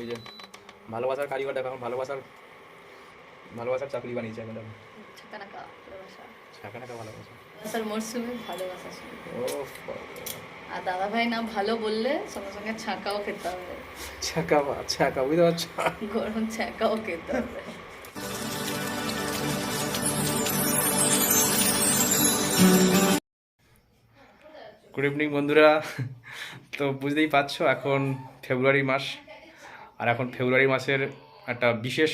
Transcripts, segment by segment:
এই যে ভালোবাসার কারিগর দেখো এখন ভালোবাসার ভালোবাসার চাকরি বানিয়েছে দেখো ছাকানাকা ভালোবাসা। ছাকা টাকা ভালোবাসা। ভালোবাসার মরশুমে ভালোবাসা ও আর দাদা ভাই না ভালো বললে সঙ্গে সঙ্গে ছাকাও খেতে হবে। ছাকা বা ছাকা বুঝতে পারছ? গরম ছাকাও খেতে হবে। গুড ইভিনিং বন্ধুরা। তো বুঝতেই পারছ এখন ফেব্রুয়ারি মাস। আর এখন ফেব্রুয়ারি মাসের একটা বিশেষ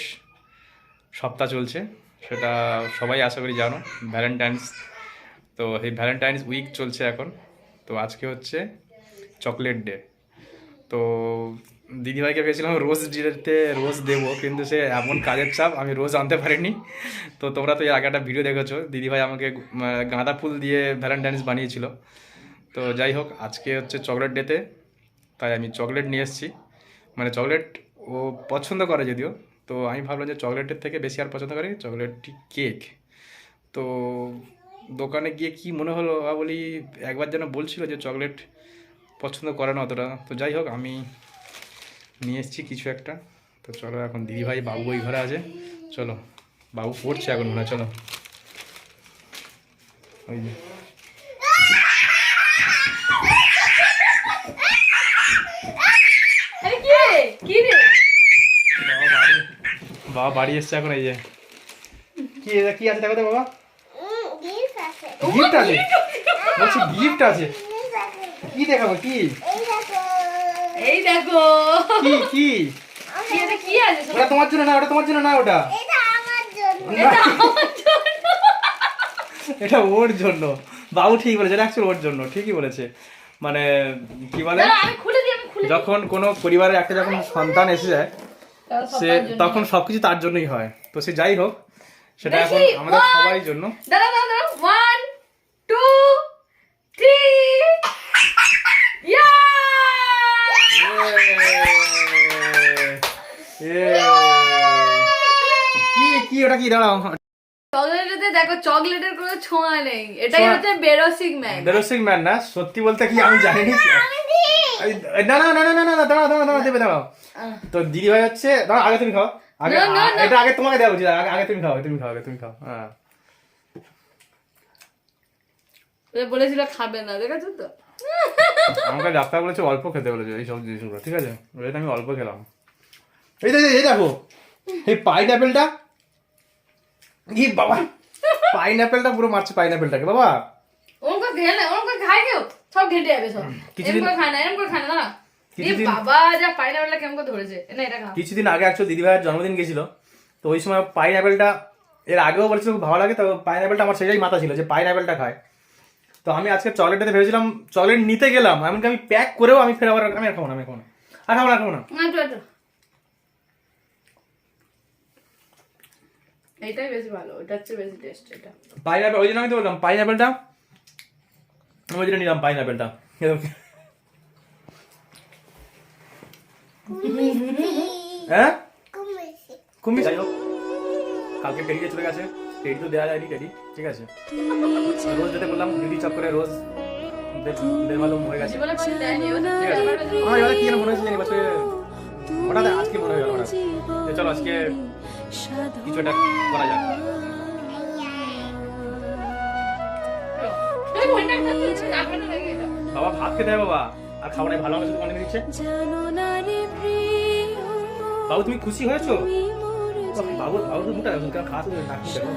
সপ্তাহ চলছে, সেটা সবাই আশা করি জানো ভ্যালেন্টাইন্স তো এই ভ্যালেন্টাইন্স উইক চলছে এখন। তো আজকে হচ্ছে চকলেট ডে তো দিদিভাইকে ভেবেছিলাম রোজ ডেতে রোজ দেবো, কিন্তু সে এমন কাজের চাপ, আমি রোজ আনতে পারিনি। তো তোমরা তো আগে একটা ভিডিও দেখেছ, দিদিভাই আমাকে গাঁদা ফুল দিয়ে ভ্যালেন্টাইন্স বানিয়েছিল। তো যাই হোক, আজকে হচ্ছে চকলেট ডেতে তাই আমি চকলেট নিয়ে এসেছি। মানে চকলেট ও পছন্দ করে যদিও, তো আমি ভাবলাম যে চকলেটের থেকে বেশি আর পছন্দ করি চকলেটটি কেক। তো দোকানে গিয়ে কি মনে হলো বলি একবার যেন বলছিল যে চকলেট পছন্দ করে না অতটা। তো যাই হোক, আমি নিয়ে এসেছি কিছু একটা। তো চলো এখন দিদিভাই, বাবু ওই ঘরে আছে। চলো, বাবু পড়ছে এখন মনে চলো। ওই যে আরে কি রে কি রে বাবা বাড়ি বাবা বাড়ি এসছে এখন এই যে। কি এটা কি আছে দেখো তো বাবা? গিফট আছে। বলছি গিফট আছে। কি দেখাবো কি? এই দেখো। কি কি? কি এটা কি আছে? ওটা তোমার জন্য না ওটা তোমার জন্য না ওটা? এটা আমার জন্য। এটা ওর জন্য। বাবু ঠিক বলেছে এটা অ্যাকচুয়ালি ওর জন্য ঠিকই বলেছে। মানে কি বলে? দাঁড়া, আমি খুলে দিই আমি খুলে যখন কোনো পরিবারে একটা যখন সন্তান এসে যায় সে তখন সবকিছু তার জন্যই হয়। তো সে যাই হোক সেটা এখন আমাদের সবাই জন্য। দাঁড়া দাঁড়া দাঁড়া ওয়ান টু থ্রি কি কি ওটা কি? দাঁড়াও। চকলেটেতে দেখো চকলেটের কোনো ছোঁয়া নেই। এটাই হচ্ছে বেরোসিক ম্যান বেরোসিং ম্যান না সত্যি বলতে কি আমি জানিনি না। না না না না না না দাঁড়াও দাঁড়াও দাঁড়াও দেবে দাঁড়াও। তো দিদি ভাই হচ্ছে দাঁড়াও আগে তুমি খাও। আগে। এটা আগে তোমাকে দেওয়া উচিত আগে আগে তুমি খাও তুমি খাও আগে তুমি খাও হ্যাঁ। বলেছিল খাবে না দেখেছ তো? আমাকে ডাক্তার বলেছে অল্প খেতে বলেছে এই সব জিনিসগুলো ঠিক আছে? এটা আমি অল্প খেলাম। এই দেখো এই দেখো এই পাইন অ্যাপেলটা কি বাবা পাইন অ্যাপেলটা পুরো মারছে পাইন অ্যাপেলটাকে বাবা। করে খেলে করে খায় কেউ? সব ঘেটে যাবে সব। এরকম করে খায় না এরকম করে খায় না দাঁড়া। কিছুদিন- বাবা যা পাইনা কেমন করে ধরেছে? না এটা কিছুদিন আগে একশো দিদি ভাইয়ের জন্মদিন গেছিল তো ওই সময় পাইন অ্যাপেলটা এর আগেও বলেছিল খুব ভালো লাগে তো পাইন আমার সেটাই মাথা ছিল যে পাইন অ্যাপেলটা খায়। তো আমি আজকে চকলেটটাতে ভেবেছিলাম চকলেট নিতে গেলাম এমনকি আমি প্যাক করেও আমি ফের আবার আমি আর খাব না আমি খাব না। আর খাব না খাব না। এইটাই বেশি ভালো ওটা হচ্ছে বেশি টেস্ট এটা। পাইন অ্যাপেল ওই জন্য আমি তো বললাম পাইন অ্যাপেলটা আমি ওই নিলাম পাইন হ্যাঁ? কুমি যাই হোক কালকে টেডিতে চলে গেছে। টেডি তো দেওয়া যায়নি টেডি ঠিক আছে? রোজ যেতে বললাম ডিউটি চক্করে রোজ দেড় মালুম হয়ে গেছে। আমার এবারে কি মনে হয়েছে জানি বছরে হঠাৎ আজকে মনে হয়ে গেল হঠাৎ। চলো আজকে কিছু একটা করা যাক। বাবা ভাত খেতে হবে বাবা। আর খাবারে ভালো হবে শুধু মনে দিচ্ছে বাবু তুমি খুশি হয়েছো? বাবু বাবু তো মুখটা দেখো খাওয়া শুরু নাক দেখো।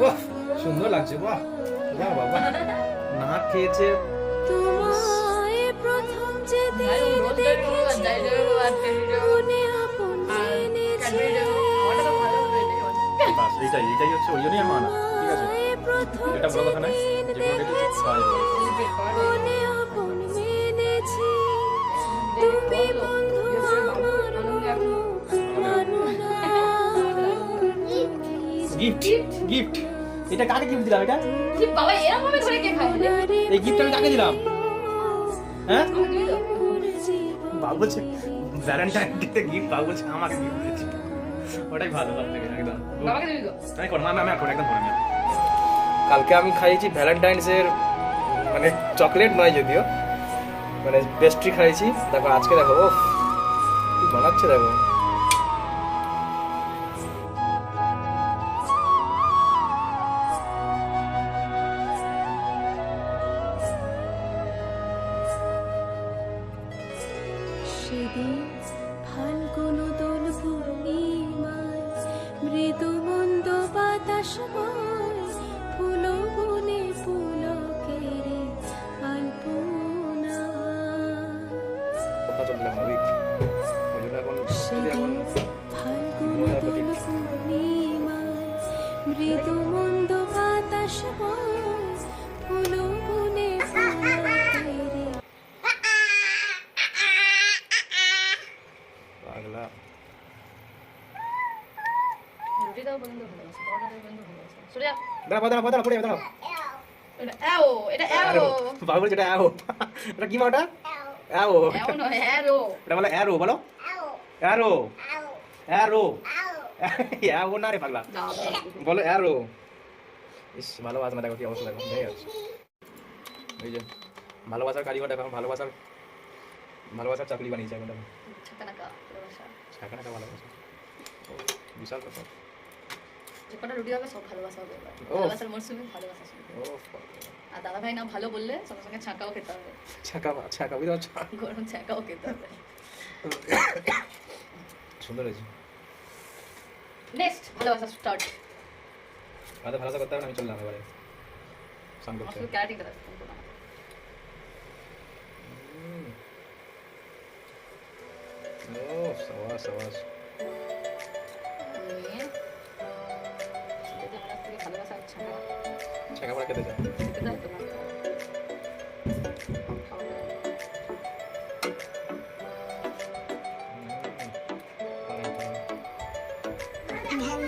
বাহ সুন্দর লাগছে বাহ। বাহ বাবা। নাক খেয়েছে। এটাই এইটাই এটাই হচ্ছে ওই জন্যই আমার এটা বড় কথা নয় যে কোনো গিফট গিফট এটা কাকে গিফট দিলাম এটা? বাবা এরকম ভাবে ধরে কে খায়? এই গিফট আমি কাকে দিলাম? হ্যাঁ? আমাকে দিবি তো? বাবু বলছে ভ্যালেন্টাইন ডেতে গিফট বাবু বলছে আমাকে গিফট দিয়েছে। ওটাই ভালো থেকে একদম। বাবাকে দিবি তো? আমি করো আমি আমি আর করো একদম করো কালকে আমি খাইয়েছি ভ্যালেন্টাইন্সের মানে চকলেট নয় যদিও মানে পেস্ট্রি খাইয়েছি। তারপর আজকে দেখো ও বানাচ্ছে দেখো। সেদিন পর্যন্ত ভালোবাসে পরোটা দাও পর্যন্ত ভালোবাসে সরে যা দাঁড়া দাঁড়া দাঁড়া পড়ে দাঁড়া এটা অ্যাও এটা অ্যাও বাবুল যেটা অ্যাও এটা কি মা ওটা অ্যাও অ্যাও নয় অ্যারো এটা বলে অ্যারো বলো। অ্যারো অ্যারো অ্যাও না রে পাগলা। বলো অ্যারো ইস ভালোবাসা দেখো কি অবস্থা দেখো ভেঙে যাচ্ছে এই যে ভালোবাসার কারিগর দেখো ভালোবাসার ভালোবাসার চাকরি বানিয়েছে এখন ছাকা নাকা ভালোবাসা। বিশাল কথা যে কটা রুটি হবে সব ভালোবাসা হবে এবার। ভালোবাসার মরশুমে ভালোবাসা শুরু আর দাদা ভাই না ভালো বললে সঙ্গে সঙ্গে ছাকাও খেতে হবে। ছাকা ছাকা বুঝতে পারছ? গরম ছাকাও খেতে হবে। সুন্দর হয়েছে। নেক্সট ভালোবাসা স্টার্ট আমাদের ভালোবাসা করতে হবে আমি চললাম এবারে। করতে। ও আমার থেকে ভালোবাসা ছাকা পড়া খেতে চাও খেতে দাও তো না খাওয়া দাওয়া। তোমার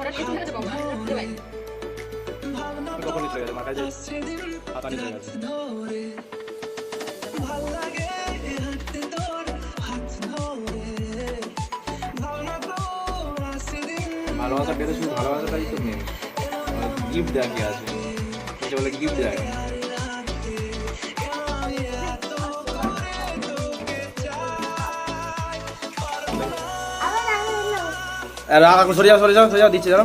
আর কিছু খেতে পাবো না খেতে পাই কখন মাথায় যে হাতা নিচে গেছে ভালোবাসা পেতে শুধু ভালোবাসাটাই তো মেন গিফট দেয় কি আছে? এটা বলে গিফট দেয়। আর আগে নাও রাগ এখন সরে যাও সরে যাও সরে যাও দিচ্ছে জানো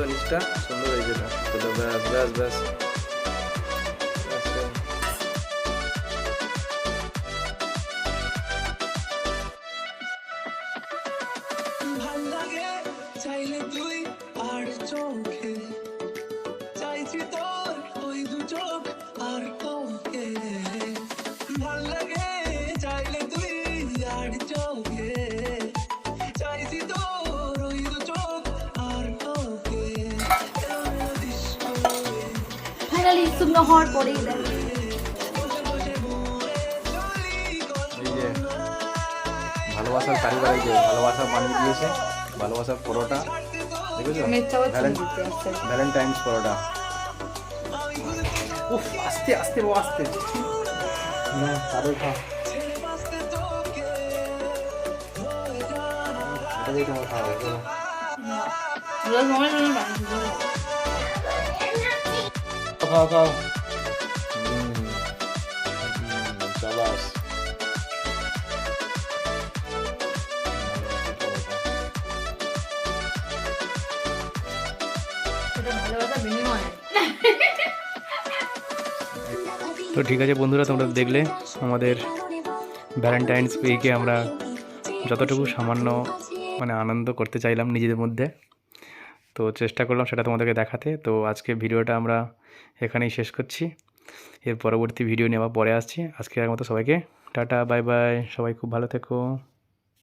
তো নিচটা সুন্দর হয়ে যেত ব্যাস ব্যাস ব্যাস চাইলে তুই আর চোখে ফাইনালি শুকনো হওয়ার পরেই দেখ। যে ভালোবাসার কারিগর এই যে ভালোবাসা বানিয়ে দিয়েছে ভালোবাসার পরোটা দেখেছ? ভ্যালেন্টাইন্স পরোটা। উফ আস্তে আস্তে ও আস্তে। না তারও খা এটা দিয়ে তোমার খাওয়া হবে তো ঠিক আছে বন্ধুরা তোমরা দেখলে আমাদের ভ্যালেন্টাইন্স উইকে আমরা যতটুকু সামান্য মানে আনন্দ করতে চাইলাম নিজেদের মধ্যে। তো চেষ্টা করলাম সেটা তোমাদেরকে দেখাতে। তো আজকে ভিডিওটা আমরা এখানেই শেষ করছি। এর পরবর্তী ভিডিও নিয়ে আবার পরে আসছি। আজকে মতো সবাইকে টাটা বাই বাই সবাই খুব ভালো থেকো।